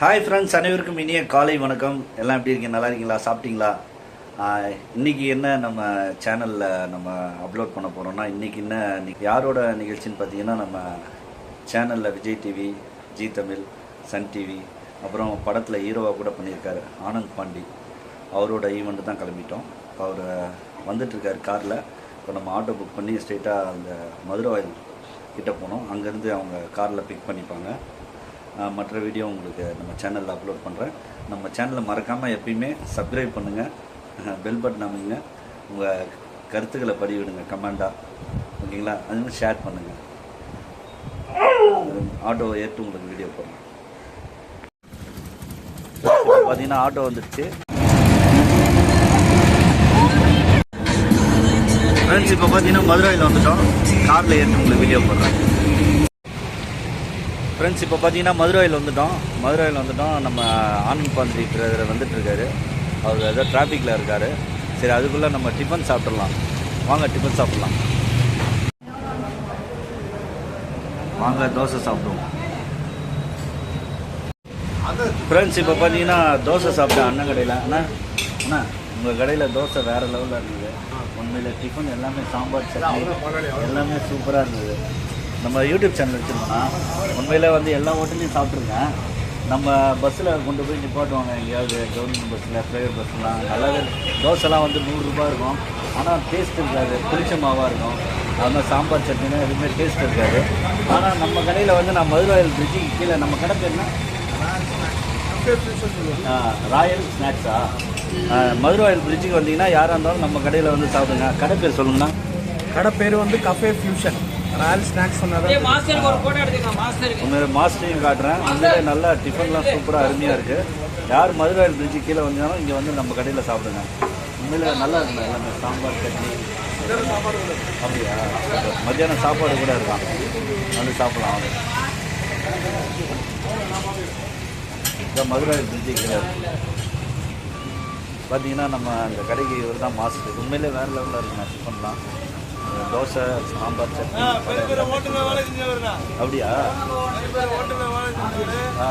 Hi friends அனைவருக்கும் இனிய காலை வணக்கம். எல்லாம் எப்படி இருக்கீங்க? நல்லா இருக்கீங்களா? சாப்பிட்டீங்களா? இன்றைக்கி இன்னைக்கு என்ன நம்ம சேனலில் நம்ம அப்லோட் பண்ண போகிறோம்னா இன்றைக்கி என்ன இன்றைக்கி யாரோட நிகழ்ச்சின்னு பார்த்தீங்கன்னா நம்ம சேனலில் Vijay TV Zee Tamil Sun TV அப்புறம் படத்தில் ஹீரோவாக கூட பண்ணியிருக்காரு ஆனந்த் பாண்டி. அவரோட ஈவெண்ட்டு தான் கிளம்பிட்டோம். அவர் வந்துட்டுருக்கார் காரில். இப்போ நம்ம ஆட்டோ புக் பண்ணி ஸ்ட்ரெயிட்டாக அந்த மதுரை வாயில் கிட்டே போனோம். அங்கேருந்து அவங்க காரில் பிக் பண்ணிப்பாங்க. மற்ற வீடியோ உங்களுக்கு நம்ம சேனலில் அப்லோட் பண்ணுறேன் நம்ம சேனலை மறக்காமல் எப்பயுமே சப்ஸ்கிரைப் பண்ணுங்கள் பெல் பட்டன் அமைங்க. உங்கள் கருத்துக்களை பதிவிடுங்க கமெண்டாக ஓகேங்களா அது மாதிரி ஷேர் பண்ணுங்கள் ஆட்டோ ஏற்று உங்களுக்கு வீடியோ போடுறேன். பார்த்தீங்கன்னா ஆட்டோ வந்துடுச்சு ஃப்ரெண்ட்ஸ் இப்போ பார்த்தீங்கன்னா மதுரையில் வந்துட்டோம். காரில் ஏற்று உங்களுக்கு வீடியோ போடுறேன். ஃப்ரெண்ட்ஸ் இப்போ பார்த்தீங்கன்னா மதுரையில் வந்துட்டோம். மதுரையில் வந்துட்டோம். நம்ம ஆனந்த் பாந்தி பிரதர் வந்துட்டுருக்காரு. அவர் ஏதோ டிராஃபிக்கில் இருக்கார். சரி அதுக்குள்ளே நம்ம டிஃபன் சாப்பிட்றலாம் வாங்க டிஃபன் சாப்பிட்லாம். வாங்க தோசை சாப்பிடுவோம். ஃப்ரெண்ட்ஸ் இப்போ பார்த்தீங்கன்னா தோசை சாப்பிட்டேன் அண்ணன் கடையில். அண்ணா அண்ணா உங்கள் கடையில் தோசை வேறு லெவலில் இருந்தது. உண்மையில் டிஃபன் எல்லாமே சாம்பார் சட்னி. எல்லாமே சூப்பராக இருந்தது. நம்ம யூடியூப் சேனல் வச்சுருந்தோம்னா உண்மையில் வந்து எல்லா ஹோட்டல்லையும் சாப்பிட்ருக்கேன் நம்ம பஸ்ஸில் கொண்டு போய் நிப்பாட்டுவாங்க எங்கேயாவது கவர்மெண்ட் பஸ்ஸில் ப்ரைவேட் பஸ்லாம் நல்லாவே தோசைலாம் வந்து நூறுரூபா இருக்கும். ஆனால் டேஸ்ட் இருக்காது. புளிச்ச மாவாக இருக்கும். அது மாதிரி சாம்பார் சட்னினா எதுவுமே டேஸ்ட் இருக்காது. ஆனால் நம்ம கடையில் வந்து நான் மதுராயில் பிரிட்ஜுக்கு கீழே நம்ம கடை பேர் என்ன? ராயல் ஸ்நாக்ஸா மதுராயில் பிரிட்ஜுக்கு வந்தீங்கன்னா யாராக இருந்தாலும் நம்ம கடையில் வந்து சாப்பிடுங்க. கடை பேர் சொல்லுங்கண்ணா. கடை பேர் வந்து கஃபே ஃபியூஷன் ராயல் ஸ்நாக்ஸ் சொன்னதான் மாஸ்டருக்கு ஒரு போட்டோ எடுத்துக்கலாம் மாஸ்டருக்கு. உண்மையில மாஸ்டரையும் காட்டுறேன். உண்மையிலே நல்லா டிஃபன்லாம் சூப்பராக அருமையாக இருக்குது யார் மதுராயில் பிரிட்ஜு கீழே வந்தாலும் இங்கே வந்து நம்ம கடையில் சாப்பிடுங்க. உண்மையில நல்லா இருக்கும் எல்லாமே சாம்பார் சட்னி. அப்படியா. மத்தியானம் சாப்பாடு கூட இருக்கான். வந்து சாப்பிடலாம் இதான் மதுராயில் பிரிட்ஜு கீழே. பார்த்தீங்கன்னா நம்ம அந்த கடைக்கு இவர் தான் மாஸ்டர். உண்மையிலே வேறு லெவலில் இருக்குண்ணா டிஃபன்லாம் தோசை சாம்பார் சட்னி அப்படியா? ஆ.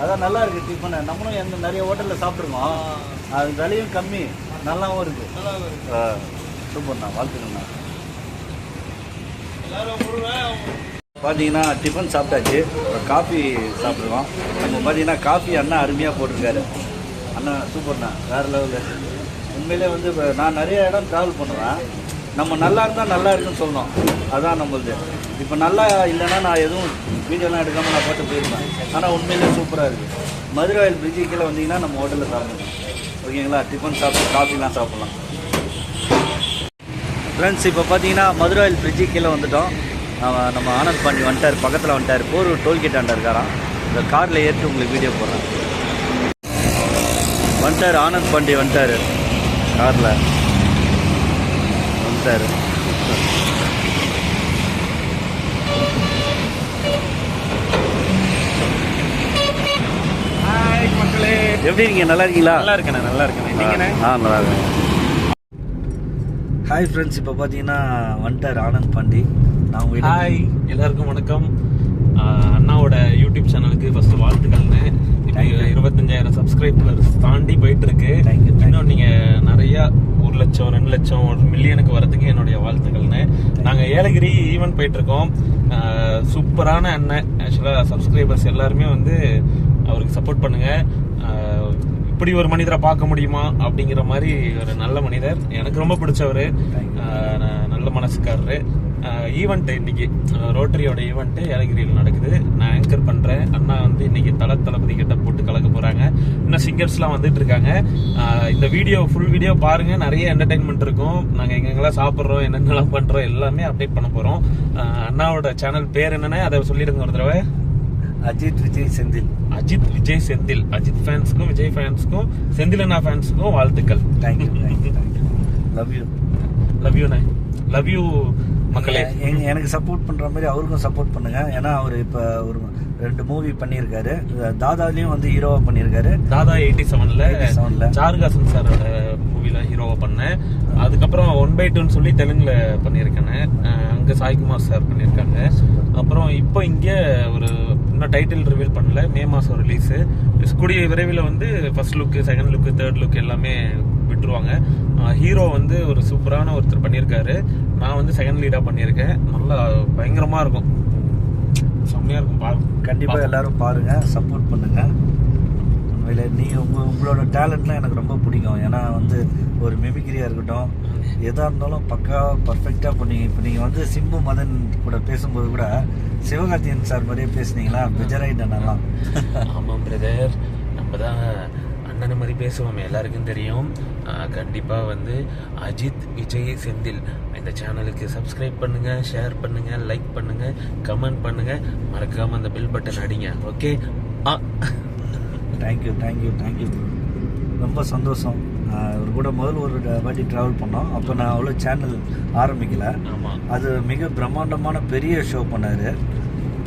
அதான் நல்லா இருக்கு டிஃபனு நம்மளும் எந்த நிறைய ஹோட்டலில் சாப்பிட்ருக்கோம் அது விலையும் கம்மி. நல்லாவும் இருக்கு. சூப்பர்ண்ணா வாழ்த்துக்கண்ணா பார்த்தீங்கன்னா டிஃபன் சாப்பிட்டாச்சு. காஃபி சாப்பிட்ருக்கோம் நம்ம பார்த்தீங்கன்னா காஃபி அண்ணா அருமையாக போட்டிருக்காரு. அண்ணா சூப்பர்ண்ணா வேறு லெவலில் உண்மையிலே வந்து இப்போ நான் நிறைய இடம் ட்ராவல் பண்ணுவேன். நம்ம நல்லா இருந்தால் நல்லா இருக்குன்னு சொல்லணும். அதான் நம்மளுது. இப்போ நல்லா இல்லைன்னா நான் எதுவும் வீடியோலாம் எடுக்காமல் நான் பார்த்து போயிருப்பேன். ஆனால் உண்மையிலே சூப்பராக இருக்குது மதுரை ஆயில் பிரிட்ஜு கீழே வந்தீங்கன்னா நம்ம ஹோட்டலில் சாப்பிடணும் ஓகேங்களா? டிஃபன் சாப்பிட்டு காஃபிலாம் சாப்பிட்லாம். ஃப்ரெண்ட்ஸ் இப்போ பார்த்தீங்கன்னா மதுரை ஆயில் பிரிட்ஜு கீழே வந்துட்டோம். நம்ம நம்ம ஆனந்த் பாண்டி வந்துட்டார் பக்கத்தில் வந்துட்டார். போர் டோல்கேட் ஆண்டா இருக்காராம். இந்த காரில் ஏற்றி உங்களுக்கு வீடியோ போடுறேன். வந்துட்டார் ஆனந்த் பாண்டி வந்துட்டார். காரில். வந்துட்டார் எப்படி இருக்கீங்க? நல்லா இருக்கீங்களா? நல்லா இருக்கேண்ணே நல்லா நீங்கண்ணே? ஆ நல்லா இருக்கேன். ஹாய் ஃப்ரெண்ட்ஸ் இப்போ பார்த்தீங்கன்னா வந்துட்டார் ஆனந்த் பாண்டி. நான் ஹாய் எல்லாருக்கும் வணக்கம். அண்ணாவோட யூடியூப் சேனலுக்கு ஃபர்ஸ்ட் வாழ்த்துக்கள்னு. இப்போ. இருபத்தஞ்சாயிரம் சப்ஸ்கிரைபர்ஸ் தாண்டி போயிட்டு இருக்கு. இன்னும் நீங்க நிறைய ஒரு லட்சம் ரெண்டு லட்சம் ஒரு மில்லியனுக்கு வரதுக்கு என்னுடைய வாழ்த்துக்கள்னு. நாங்க ஏலகிரி ஈவென்ட் போயிட்டு இருக்கோம் சூப்பரான அண்ணன். ஆக்சுவலா சப்ஸ்கிரைபர்ஸ் எல்லாருமே வந்து அவருக்கு சப்போர்ட் பண்ணுங்க. இப்படி ஒரு மனிதரை பார்க்க முடியுமா அப்படிங்கிற மாதிரி ஒரு நல்ல மனிதர். எனக்கு ரொம்ப பிடிச்சவர். நல்ல மனசுக்காரரு. ஈவெண்ட் இன்னைக்கு ரோட்டரியோட ஈவெண்ட் ஏலகிரியில் நடக்குது. நான் ஆங்கர் பண்றேன். அண்ணா வந்து இன்னைக்கு தல தளபதி கிட்ட போட்டு கலக்க போறாங்க. இன்னும் சிங்கர்ஸ்லாம் வந்துட்டு இருக்காங்க. இந்த வீடியோ ஃபுல் வீடியோ பாருங்க. நிறைய என்டர்டைன்மெண்ட் இருக்கும். நாங்க எங்கெங்கெல்லாம் சாப்பிட்றோம் என்னென்னலாம் பண்றோம் எல்லாமே அப்டேட் பண்ண ஆஹ் அண்ணாவோட சேனல் பேர் என்னன்னு அதை சொல்லிடுங்க ஒரு தடவை. அஜித் விஜய் செந்தில். அஜித் விஜய் செந்தில். அஜித் ஃபேன்ஸ்க்கும் விஜய் ஃபேன்ஸ்க்கும் செந்தில் அண்ணா ஃபேன்ஸ்க்கும் வாழ்த்துக்கள். Thank you love you love you love you மக்களே. எனக்கு சப்போர்ட் பண்ற மாதிரி அவருக்கும் சப்போர்ட் பண்ணுங்க. ஏன்னா அவர் இப்ப ஒரு ரெண்டு மூவி பண்ணியிருக்காரு. தாதாலையும் வந்து ஹீரோவா பண்ணியிருக்காரு. தாதா எயிட்டி செவன்ல 87 ல. சாருகாசன் சாரோட மூவில ஹீரோவா பண்ணேன். அதுக்கப்புறம் ஒன் பை டூன்னு சொல்லி தெலுங்குல பண்ணியிருக்கேன். அங்க சாய்குமார் சார் பண்ணியிருக்காங்க. அப்புறம் இப்போ இங்க ஒரு இன்னும் டைட்டில் ரிவீல் பண்ணல. மே மாதம் ரிலீஸு கூடிய விரைவில் வந்து first look second look third look எல்லாமே விட்டுருவாங்க ஹீரோ வந்து ஒரு சூப்பரான ஒருத்தர் பண்ணியிருக்காரு. நான் வந்து செகண்ட் லீடாக பண்ணியிருக்கேன். நல்லா பயங்கரமாக இருக்கும். செம்மையாக இருக்கும். பா கண்டிப்பா எல்லாரும் பாருங்க. சப்போர்ட் பண்ணுங்க. உண்மையில நீங்க உங்க உங்களோட டேலண்ட்லாம் எனக்கு ரொம்ப பிடிக்கும். ஏன்னா வந்து ஒரு மிமிக்ரியா இருக்கட்டும் எதா இருந்தாலும் பக்கா பர்ஃபெக்டா பண்ணீங்க இப்போ நீங்க வந்து சிம்பு மதன் கூட பேசும்போது கூட சிவகார்த்தியன் சார் மாதிரியே பேசுனீங்களா? பெஜராயிட்டேன் நல்லா ஆமாம் பிரதர் நம்ம தான் அண்ணனை மாதிரி பேசுவோம். எல்லாருக்கும் தெரியும். ஆஹ் கண்டிப்பா வந்து அஜித் விஜய் செந்தில் இந்த சேனலுக்கு சப்ஸ்கிரைப் பண்ணுங்க ஷேர் பண்ணுங்க லைக் பண்ணுங்க கமெண்ட் பண்ணுங்க. மறக்காம அந்த பெல் பட்டன் அடிங்க okay ah. Thank you thank you thank you ரொம்ப சந்தோஷம். இவர் கூட முதல் ஒரு வாட்டி ட்ராவல் பண்ணோம். அப்போ நான் அவ்வளோ சேனல் ஆரம்பிக்கல. அது மிக பிரம்மாண்டமான பெரிய ஷோ பண்ணாரு.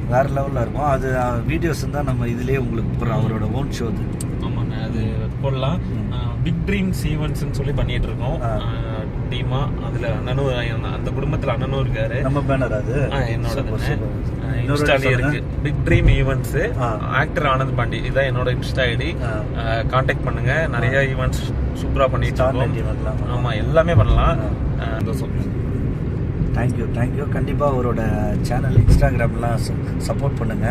வேற லெவலில் இருக்கும். அது வீடியோஸ் தான் நம்ம இதுலயே உங்களுக்கு போடுறோம். அவரோட ஓன் ஷோ அது. அது போடலாம். பிக் ட்ரீம்ஸ் ஈவெண்ட்ஸ்னு சொல்லி பண்ணிட்டு இருக்கோம். டீமா அதுல அண்ணனும் அந்த குடும்பத்துல அண்ணனும் இருக்காரு. நம்ம பேனர் அது. இன்னொரு இன்ஸ்டாலே. இருக்கு. Big dream events. Actor Anand Pandi. இதான் என்னோட இன்ஸ்டா ஐடி. காண்டாக்ட் பண்ணுங்க. நிறைய ஈவெண்ட்ஸ் சூப்பரா பண்ணிட்டு இருக்கோம். ஆமா எல்லாமே பண்ணலாம். தேங்க்யூ தேங்க்யூ கண்டிப்பாக அவரோட சேனல் இன்ஸ்டாகிராம்லாம் சப்போர்ட் பண்ணுங்க.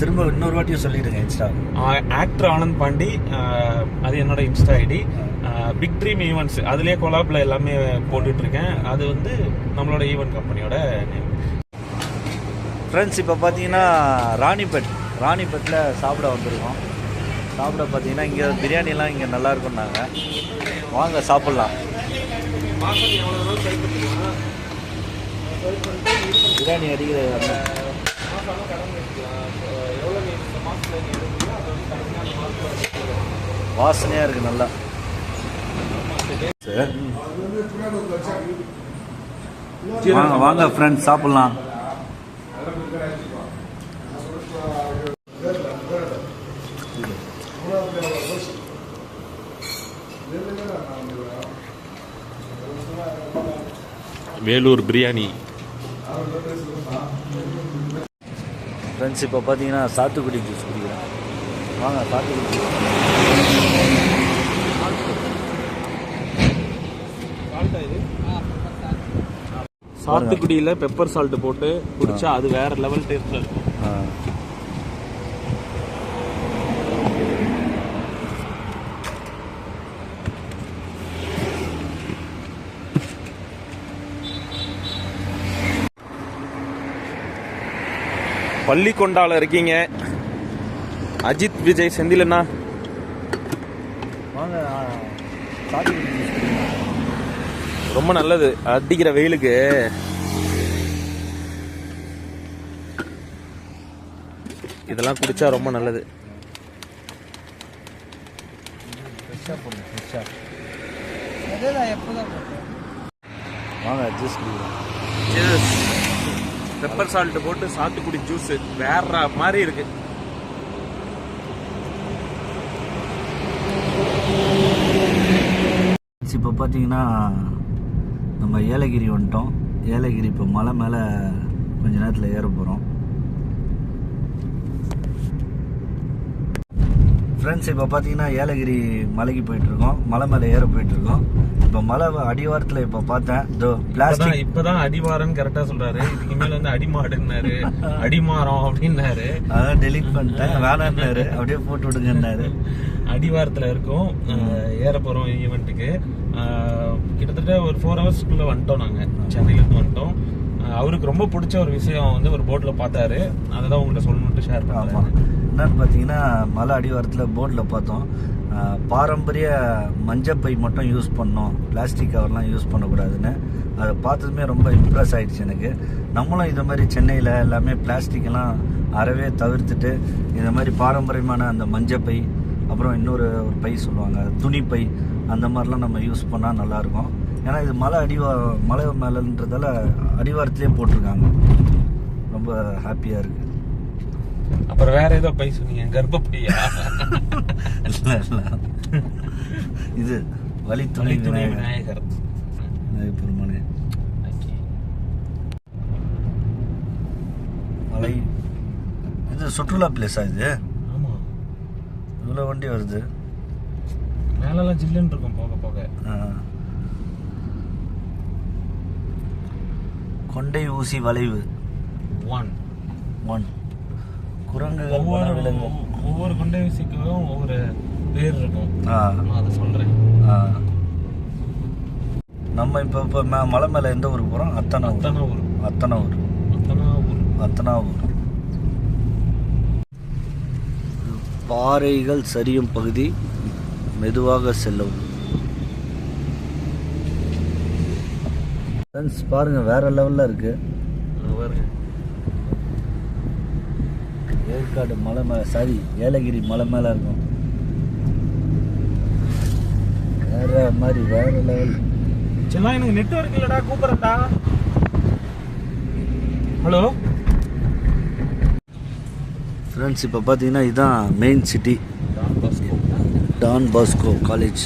திரும்ப இன்னொரு வாட்டியும் சொல்லிடுங்க இன்ஸ்டா ஆக்டர் ஆனந்த் பாண்டி அது என்னோட insta ID big dream events அதுலயே கொலாப்ல எல்லாமே போட்டுட்டு இருக்கேன் அது வந்து நம்மளோட ஈவெண்ட் கம்பெனியோட நேம் ஃப்ரெண்ட்ஸ் இப்போ பார்த்தீங்கன்னா ராணிபெட் ராணிபெட்டில் சாப்பிட வந்திருக்கோம். சாப்பிட பார்த்தீங்கன்னா இங்கே பிரியாணிலாம் இங்கே நல்லா இருக்கும்னாங்க வாங்க சாப்பிட்லாம். பிரியாணி அடிக்கிற வாசனையாக இருக்குது நல்லா. சார். வாங்க வாங்க ஃப்ரெண்ட்ஸ் சாப்பிட்லாம். வேலூர் பிரியாணி. ஃப்ரெண்ட்ஸ் இப்போ பார்த்தீங்கன்னா சாத்துக்குடி ஜூஸ் வாங்க juice. சாத்துக்குடியில பெப்பர் சால்ட் போட்டு குடிச்சா அது வேற லெவல் டேஸ்ட்ல இருக்கும் ஆ. பள்ளிக்கொண்டால இருக்கீங்க அஜித் விஜய் செந்திலண்ணா. ரொம்ப நல்லது. அடிக்கிற வெயிலுக்கு. இதெல்லாம் குடிச்சா ரொம்ப நல்லது. வாங்க ஜூஸ் பெப்பர் சால்ட் போட்டு சாத்துக்குடி ஜூஸ் வேற மாதிரி இருக்கு இப்போ பார்த்தீங்கன்னா நம்ம ஏலகிரி வந்துட்டோம். ஏலகிரி இப்போ மலை மேலே கொஞ்ச நேரத்தில் ஏற போகிறோம் ஃப்ரெண்ட்ஸ் இப்போ பார்த்தீங்கன்னா ஏலகிரி மலைக்கு போயிட்டுருக்கோம். மலை மேலே ஏற போயிட்டுருக்கோம். இப்போ மலை அடிவாரத்தில் இப்போ பார்த்தேன். இதோ பிளாஸ்டிக் இப்பதான் அடிவாரன் கரெக்டா சொல்றாரு. இதுக்கு மேல வந்து அடிமாடுன்னாரு. அடிமாரம் அப்படின்னாரு. அதான் டெலீட் பண்ணிட்டேன். வேணான்னாரு. அப்படியே போட்டு விடுங்கன்னாரு. அடிவாரத்துல இருக்கோம். ஏற போறோம் ஈவெண்ட்டுக்கு கிட்டத்தட்ட ஒரு ஃபோர் ஹவர்ஸ்க்குள்ள வந்துட்டோம் நாங்க. சென்னையில இருந்து வந்துட்டோம். அவருக்கு ரொம்ப பிடிச்ச ஒரு விஷயம் வந்து ஒரு போட்ல பார்த்தாரு. அதை தான் உங்கள்கிட்ட சொல்லணும்ட்டு ஷேர் பண்ணுறேன் என்னன்னு பார்த்தீங்கன்னா மலை அடிவாரத்தில் போர்டில் பார்த்தோம். பாரம்பரிய மஞ்சப்பை மட்டும் யூஸ் பண்ணோம். பிளாஸ்டிக் கவர்லாம் யூஸ் பண்ணக்கூடாதுன்னு. அதை பார்த்ததுமே ரொம்ப இம்ப்ரெஸ் ஆகிடுச்சு எனக்கு. நம்மளும் இது மாதிரி சென்னையில் எல்லாமே பிளாஸ்டிக்கெல்லாம் எல்லாம் அறவே தவிர்த்துட்டு இந்த மாதிரி பாரம்பரியமான அந்த மஞ்சப்பை அப்புறம் இன்னொரு ஒரு பை சொல்லுவாங்க துணிப்பை அந்த மாதிரிலாம் நம்ம யூஸ் பண்ணால் நல்லாயிருக்கும். ஏன்னா இது மலை அடிவா மலை மேலன்றதால அடிவாரத்திலே போட்டிருக்காங்க. ரொம்ப ஹாப்பியாக இருக்குது அப்புறம் வேற ஏதோ பை சொன்னீங்க கர்ப்பப்பையா? இல்ல, இல்ல. இது வழி துணை துணை விநாயகர். விநாயகர். பெருமானே. மலை இது சுற்றுலா பிளேஸா இது? ஆமா. இவ்வளோ வண்டி வருது. மேலெல்லாம் ஜில்லுன்னு இருக்கும் போக போக. கொண்டை ஊசி வளைவு. ஒன் ஒன் குரங்குகள் ஒவ்வொரு வனவிலங்கு ஒவ்வொரு கொண்டை ஊசிக்கும் ஒவ்வொரு பேர் இருக்கும். நான் அதை சொல்றேன். ஆ. நம்ம இப்போ இப்போ மே மலை மேலே எந்த ஊருக்கு போகிறோம் அத்தனை ஊர் அத்தனை ஊர் அத்தனை ஊர் அத்தனை ஊர் அத்தனா ஊர் பாறைகள் சரியும் பகுதி மெதுவாக செல்லவும் ஃப்ரெண்ட்ஸ் பாருங்க வேற லெவலில் இருக்கு அங்க பாருங்க ஏற்காடு மலை மேலே சாரி ஏலகிரி மலை மேலே இருக்கும். வேற மாதிரி வேற லெவல் செல்லாம் எனக்கு நெட்வொர்க் இல்லடா கூப்பிடுறேன்டா. ஹலோ ஃப்ரெண்ட்ஸ் இப்போ பார்த்தீங்கன்னா இதுதான் main city Don Bosco college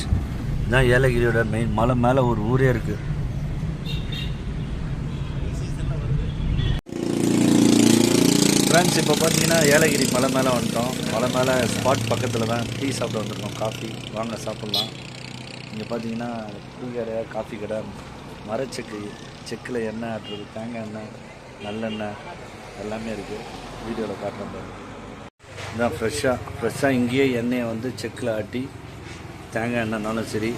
இதுதான் ஏலகிரியோட மெயின் மலை மேலே ஒரு ஊரே இருக்கு. ஃப்ரெண்ட்ஸ் இப்போ பார்த்தீங்கன்னா ஏலகிரி மலை மேலே வந்துட்டோம். மலை மேலே ஸ்பாட் பக்கத்தில் தான் டீ சாப்பிட வந்திருக்கோம். காஃபி. வாங்க சாப்பிட்லாம். இங்கே பார்த்தீங்கன்னா டீ கடை காஃபி கடை. மரச்செக்கு செக்கில் எண்ணெய் ஆட்டுறது தேங்காய் எண்ணெய் நல்லெண்ணெய் எல்லாமே இருக்குது வீடியோவில் காட்டுறேன் பாருங்க. இதான் ஃப்ரெஷ்ஷாக ஃப்ரெஷ்ஷாக இங்கேயே எண்ணெயை வந்து செக்கில் ஆட்டி தேங்காய் எண்ணெய்னாலும் சரி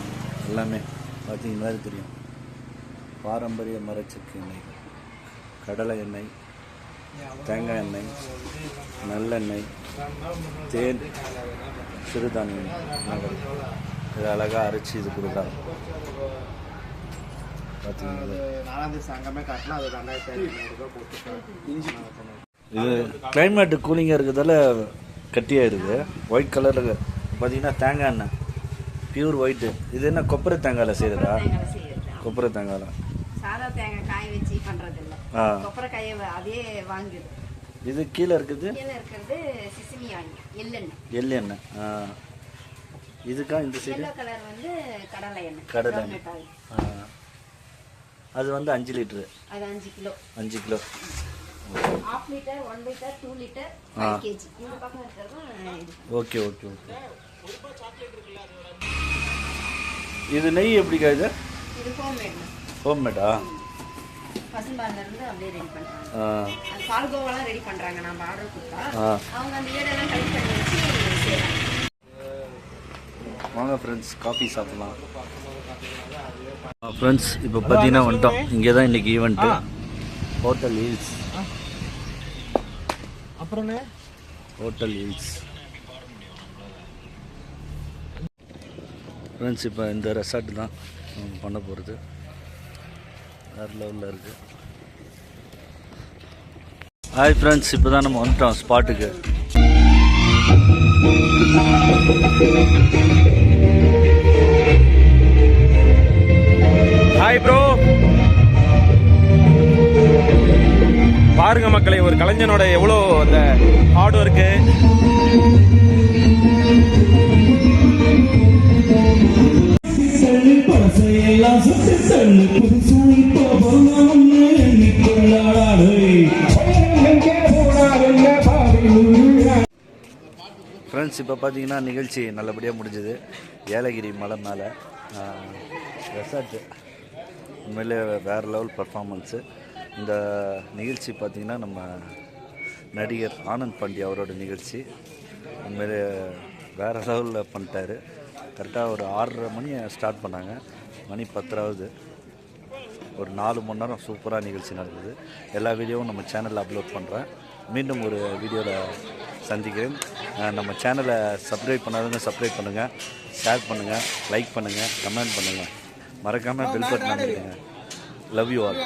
எல்லாமே பார்த்தீங்கன்னா தெரியும். பாரம்பரிய மரச்செக்கு எண்ணெய். கடலை எண்ணெய். தேங்காய் எண்ணெய் நல்லெண்ணெய் தேன் சிறுதானியம் எண்ணெய்கள் இது அழகாக அரைச்சி இது கொடுக்குறாங்க. இது கிளைமேட்டு கூலிங்காக இருக்கிறதால கட்டியாயிருது ஒயிட் கலரில் பார்த்தீங்கன்னா தேங்காய் எண்ணெய். பியூர் ஒயிட்டு இது என்ன கொப்பரை தேங்காயில் செய்கிறதா. கொப்பரை தேங்காயில். சாதா தேங்காய் காய வச்சு பண்றது இல்ல ஆ. கொப்பரை காய வ- அதே வாங்குது இது கீழே இருக்குது? கீழே இருக்கிறது சிசிமி ஆயில் எள்ளெண்ணெய். எள்ளு எண்ணெய் ஆ. இதுக்கா இந்த சைடு? எல்லோ கலர் வந்து கடலை எண்ணெய் கடலை எண்ணெய். அது வந்து அஞ்சு லிட்ரு. அது அஞ்சு கிலோ. அஞ்சு kilo. Half litre one litre two litre. Five KG இந்த பக்கம் இருக்கிறதும் ஓகே ஓகே ஓகே. இது நெய் எப்படிக்கா இது? இது ஹோம்மேட் ஹோம்மேடா பசும்பால்ல இருந்து அப்படியே ரெடி அது பால்கோவெல்லாம் ரெடி பண்றாங்க. நம்ம ஆர்டர் கொடுத்தா அவங்க அந்த ஏடெல்லாம் கலெக்ட் பண்ணி வச்சு செய்றாங்க. வாங்க ஃப்ரெண்ட்ஸ் காஃபி சாப்பிடலாம். ஃப்ரெண்ட்ஸ் இப்போ பார்த்தீங்கன்னா வந்துட்டோம். இங்கே தான் இன்னைக்கு ஈவெண்ட்டு ஹோட்டல் ஹில்ஸ் அப்புறம் ஹோட்டல் ஹில்ஸ் ஃப்ரெண்ட்ஸ் இப்போ இந்த ரெசார்ட் தான். பண்ண போகிறது. வேறு லெவலில் இருக்குது ஹாய் ஃப்ரெண்ட்ஸ் இப்போ தான் நம்ம வந்துட்டோம் ஸ்பாட்டுக்கு. ஹாய் ப்ரோ பாருங்க மக்களை ஒரு கலைஞனோட எவ்வளோ அந்த ஹார்ட் ஒர்க்கு ஃப்ரெண்ட்ஸ் இப்போ பார்த்தீங்கன்னா நிகழ்ச்சி நல்லபடியாக முடிஞ்சது. ஏலகிரி மலை மேலே ரெசார்ட்டு உண்மையிலே வேறு லெவல் பர்ஃபார்மன்ஸு இந்த நிகழ்ச்சி பார்த்திங்கன்னா நம்ம நடிகர் ஆனந்த் பாண்டி அவரோட நிகழ்ச்சி. உண்மையிலே வேறு லெவலில் பண்ணிட்டாரு. கரெக்டாக ஒரு ஆறரை மணி ஸ்டார்ட் பண்ணாங்க. மணி பத்தராவது ஒரு நாலு மணி நேரம் சூப்பராக நிகழ்ச்சி நடந்தது. எல்லா வீடியோவும் நம்ம சேனலில் அப்லோட் பண்ணுறேன் மீண்டும் ஒரு வீடியோவில் சந்திக்கிறேன். நம்ம சேனலை சப்ஸ்கிரைப் பண்ணாதவங்க சப்ஸ்கிரைப் பண்ணுங்கள் ஷேர் பண்ணுங்கள் லைக் பண்ணுங்கள் கமெண்ட் பண்ணுங்கள் மறக்காமல் bell button அமைக்கிடுங்க. Love you all